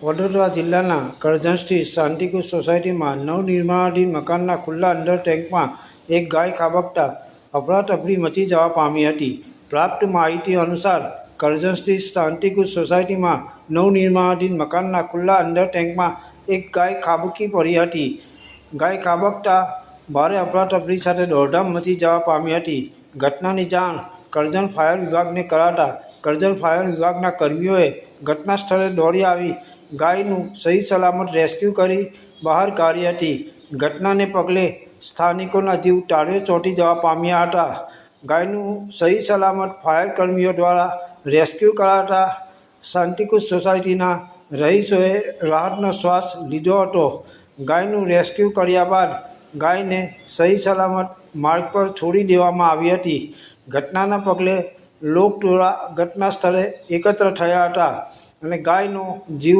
વડોદરા જિલ્લાના કરજણ સ્થિત શાંતિકુંજ સોસાયટીમાં નવનિર્માણાધીન મકાનના ખુલ્લા અંડર ટેન્કમાં એક ગાય ખાબકતા અફરાતફરી મચી જવા પામી હતી. પ્રાપ્ત માહિતી અનુસાર કરજણ સ્થિત શાંતિકુંજ સોસાયટીમાં નવનિર્માણાધીન મકાનના ખુલ્લા અંડર ટેન્કમાં એક ગાય ખાબકી પડી હતી. ગાય ખાબકતા ભારે અફરાતફરી સાથે દોડધામ મચી જવા પામી હતી. ઘટનાની જાણ કરજણ ફાયર વિભાગને કરાતા કરજણ ફાયર વિભાગના કર્મીઓએ ઘટના સ્થળે દોડી આવી ગાયનું સહી સલામત રેસ્ક્યુ કરી બહાર કાઢી હતી ઘટનાને પગલે સ્થાનિકોના જીવ તાળવે ચોંટી જવા પામ્યા હતા. ગાયનું સહી સલામત ફાયર કર્મીઓ દ્વારા રેસ્ક્યુ કરાતા શાંતિકુંજ સોસાયટીના રહીશોએ રાહતનો શ્વાસ લીધો હતો. ગાયનું રેસ્ક્યુ કર્યા બાદ ગાયને સહી સલામત માર્ગ પર છોડી દેવામાં આવી હતી. ઘટનાના પગલે લોકટોળા ઘટના સ્થળે એકત્ર થયા હતા અને ગાયનો જીવ